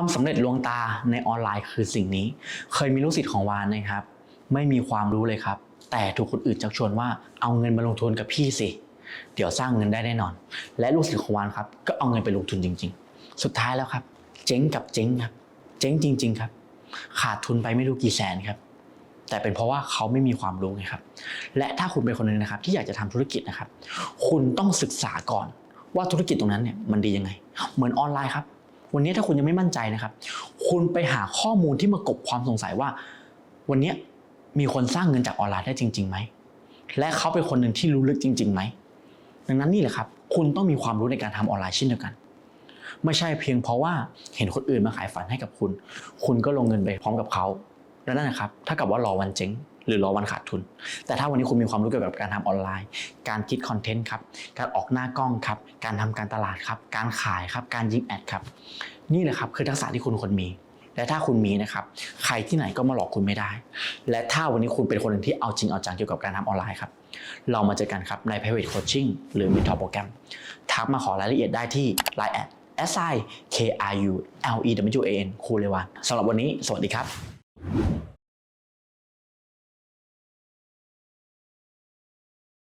ความสำเร็จลวงตาในออนไลน์คือสิ่งนี้ เคยมีลูกศิษย์ของวานนะครับ ไม่มีความรู้เลยครับ แต่ถูกคนอื่นชักชวนว่าเอาเงินมาลงทุนกับพี่สิ เดี๋ยวสร้างเงินได้แน่นอน และลูกศิษย์ของวานครับ ก็เอาเงินไปลงทุนจริง ๆ สุดท้ายแล้วครับ เจ๊งกับเจ๊งครับ เจ๊งจริง ๆ ครับ ขาดทุนไปไม่รู้กี่แสนครับ แต่เป็นเพราะว่าเขาไม่มีความรู้ไงครับ และถ้าคุณเป็นคนหนึ่งนะครับ ที่อยากจะทำธุรกิจนะครับ คุณต้องศึกษาก่อนว่าธุรกิจตรงนั้นเนี่ยมันดียังไง เหมือนออนไลน์ครับ วันนี้ถ้าคุณยังไม่มั่นใจนะครับ คุณไปหาข้อมูลที่มากบความสงสัยว่า วันนี้มีคนสร้างเงินจากออนไลน์ได้จริงๆไหมและเขาเป็นคนหนึ่งที่รู้ลึกจริงๆไหมดังนั้นนี่แหละครับ คุณต้องมีความรู้ในการทำออนไลน์เช่นเดียวกัน ไม่ใช่เพียงเพราะว่าเห็นคนอื่นมาขายฝันให้กับคุณ คุณก็ลงเงินไปพร้อมกับเขาแล้วนั่นนะครับถ้ากับว่ารอวันเจ๊ง หรือรอวันขาดทุน แต่ถ้าวันนี้คุณมีความรู้เกี่ยวกับการทำออนไลน์ การคิดคอนเทนต์ครับ การออกหน้ากล้องครับ การทำการตลาดครับ การขายครับ การยิงแอดครับ นี่แหละครับคือทักษะที่คุณควรมี และถ้าคุณมีนะครับ ใครที่ไหนก็มาหลอกคุณไม่ได้ และถ้าวันนี้คุณเป็นคนหนึ่งที่เอาจริงเอาจังเกี่ยวกับการทำออนไลน์ครับ เรามาเจอกันครับใน private coaching หรือ mentor โปรแกรมทักมาขอรายละเอียดได้ที่ line at s i k r u l e w a n คูเลวันสำหรับวันนี้ สวัสดีครับ